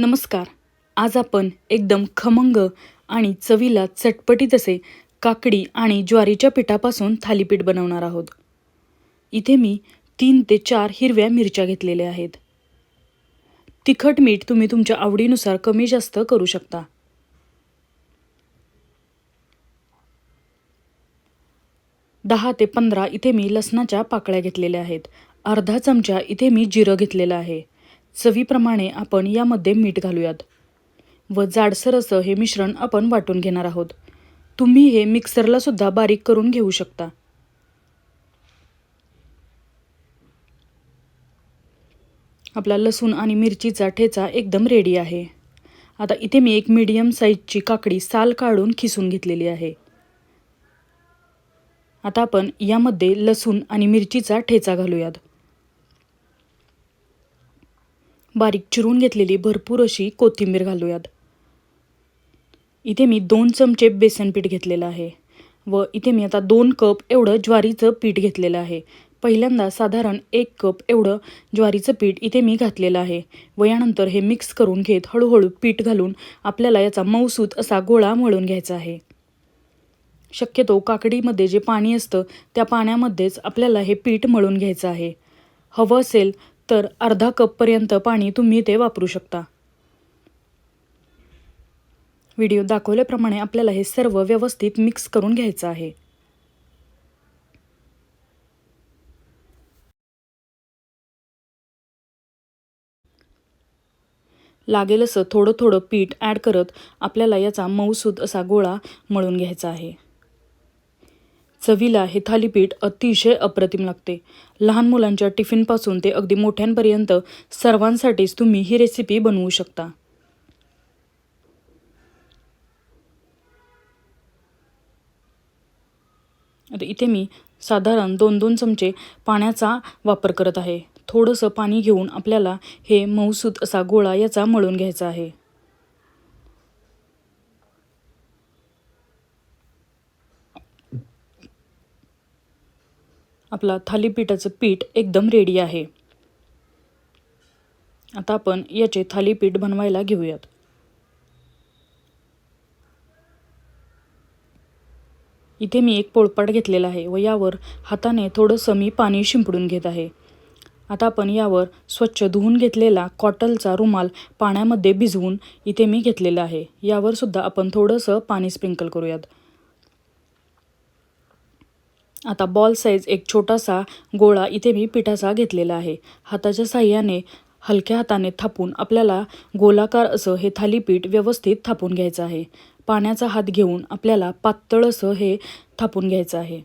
नमस्कार. आज आपण एकदम खमंग आणि चवीला चटपटीत असे काकडी आणि ज्वारीच्या पिठापासून थालीपीठ बनवणार आहोत. इथे मी तीन ते चार हिरव्या मिरच्या घेतलेल्या आहेत. तिखट मीठ तुम्ही तुमच्या आवडीनुसार कमी जास्त करू शकता. दहा ते पंधरा इथे मी लसणाच्या पाकळ्या घेतलेल्या आहेत. अर्धा चमचा इथे मी जिरं घेतलेलं आहे. चवीप्रमाणे आपण यामध्ये मीठ घालूयात. व जाडसर असं हे मिश्रण आपण वाटून घेणार आहोत. तुम्ही हे मिक्सरलासुद्धा बारीक करून घेऊ शकता. आपला लसूण आणि मिरचीचा ठेचा एकदम रेडी आहे. आता इथे मी एक मीडियम साईजची काकडी साल काढून खिसून घेतलेली आहे. आता आपण यामध्ये लसूण आणि मिरचीचा ठेचा घालूयात. बारीक चिरून घेतलेली भरपूर अशी कोथिंबीर घालूयात. इथे मी दोन चमचे बेसन पीठ घेतलेलं आहे व इथे मी आता दोन कप एवढं ज्वारीचं पीठ घेतलेलं आहे. पहिल्यांदा साधारण एक कप एवढं ज्वारीचं पीठ इथे मी घातलेलं आहे व यानंतर हे मिक्स करून घेत हळूहळू पीठ घालून आपल्याला याचा मऊसूत असा गोळा मळून घ्यायचा आहे. शक्यतो काकडीमध्ये जे पाणी असतं त्या पाण्यामध्येच आपल्याला हे पीठ मळून घ्यायचं आहे. हवं असेल तर अर्धा कपपर्यंत पाणी तुम्ही ते वापरू शकता. व्हिडिओ दाखवल्याप्रमाणे आपल्याला हे सर्व व्यवस्थित मिक्स करून घ्यायचं आहे. लागेल असं थोडं थोडं पीठ ॲड करत आपल्याला याचा मऊसूद असा गोळा मळून घ्यायचा आहे. चवीला हे थालीपीठ अतिशय अप्रतिम लागते. लहान मुलांच्या टिफिनपासून ते अगदी मोठ्यांपर्यंत सर्वांसाठीच तुम्ही ही रेसिपी बनवू शकता. आता इथे मी साधारण दोन दोन चमचे पाण्याचा वापर करत आहे. थोडंसं पाणी घेऊन आपल्याला हे मऊसूत असा गोळा याचा मळून घ्यायचा आहे. आपला थालीपीठाचं पीठ एकदम रेडी आहे. आता आपण याचे थालीपीठ बनवायला घेऊयात. इथे मी एक पोळपाट घेतलेला आहे व यावर हाताने थोडंसं मी पाणी शिंपडून घेत आहे. आता आपण यावर स्वच्छ धुवून घेतलेला कॉटलचा रुमाल पाण्यामध्ये भिजवून इथे मी घेतलेला आहे. यावर सुद्धा आपण थोडंसं पाणी स्प्रिंकल करूयात. आता बॉल साईज एक छोटासा गोळा इथे मी पिठाचा घेतलेला आहे. हाताच्या साह्याने हलक्या हाताने थापून आपल्याला गोलाकार असं हे थालीपीठ व्यवस्थित थापून घ्यायचं आहे. पाण्याचा हात घेऊन आपल्याला पातळ असं हे थापून घ्यायचं आहे.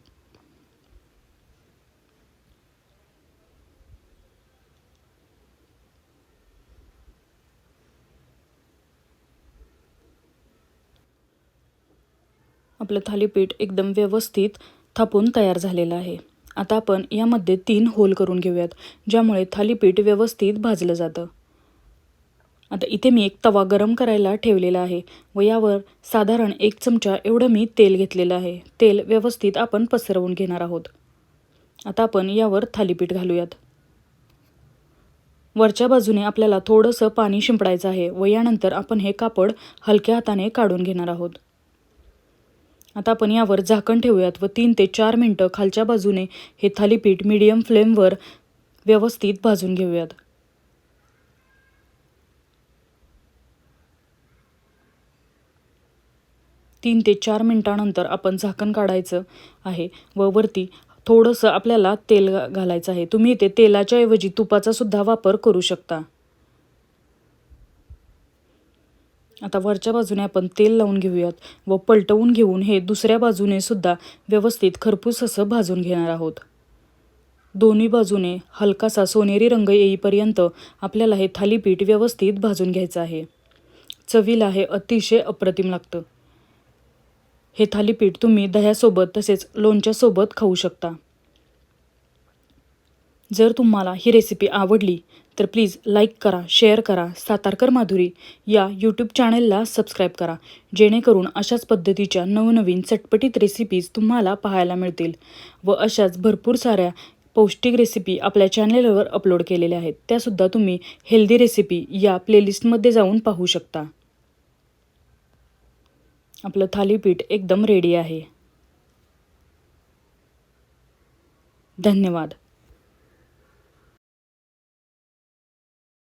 आपलं थालीपीठ एकदम व्यवस्थित थापून तयार झालेलं आहे. आता आपण यामध्ये तीन होल करून घेऊयात ज्यामुळे थालीपीठ व्यवस्थित भाजलं जातं. आता इथे मी एक तवा गरम करायला ठेवलेला आहे व यावर साधारण एक चमचा एवढं मी तेल घेतलेलं आहे. तेल व्यवस्थित आपण पसरवून घेणार आहोत. आता आपण यावर थालीपीठ घालूयात. वरच्या बाजूने आपल्याला थोडंसं पाणी शिंपडायचं आहे व यानंतर आपण हे कापड हलक्या हाताने काढून घेणार आहोत. आता आपण यावर झाकण ठेवूयात व तीन ते चार मिनटं खालच्या बाजूने हे थालीपीठ मीडियम फ्लेमवर व्यवस्थित भाजून घेऊयात. तीन ते चार मिनटानंतर आपण झाकण काढायचं आहे व वरती थोडंसं आपल्याला तेल घालायचं आहे. तुम्ही इथे तेलाच्या ऐवजी तुपाचा सुद्धा वापर करू शकता. आता वरच्या बाजूने आपण तेल लावून घेऊयात व पलटवून घेऊन हे दुसऱ्या बाजूने सुद्धा व्यवस्थित खरपूस असं भाजून घेणार आहोत. दोन्ही बाजूने हलकासा सोनेरी रंग येईपर्यंत आपल्याला हे थालीपीठ व्यवस्थित भाजून घ्यायचं आहे. चवीला हे अतिशय अप्रतिम लागतं. हे थालीपीठ तुम्ही दह्यासोबत तसेच लोणच्यासोबत खाऊ शकता. जर तुम्हाला ही रेसिपी आवडली तर प्लीज लाईक करा शेअर करा सातारकर माधुरी या यूट्यूब चॅनेलला सबस्क्राईब करा. जेणेकरून अशाच पद्धतीच्या नवनवीन चटपटीत रेसिपीज तुम्हाला पाहायला मिळतील व अशाच भरपूर साऱ्या पौष्टिक रेसिपी आपल्या चॅनेलवर अपलोड केलेल्या आहेत. त्यासुद्धा तुम्ही हेल्दी रेसिपी या प्लेलिस्टमध्ये जाऊन पाहू शकता. आपलं थालीपीठ एकदम रेडी आहे. धन्यवाद.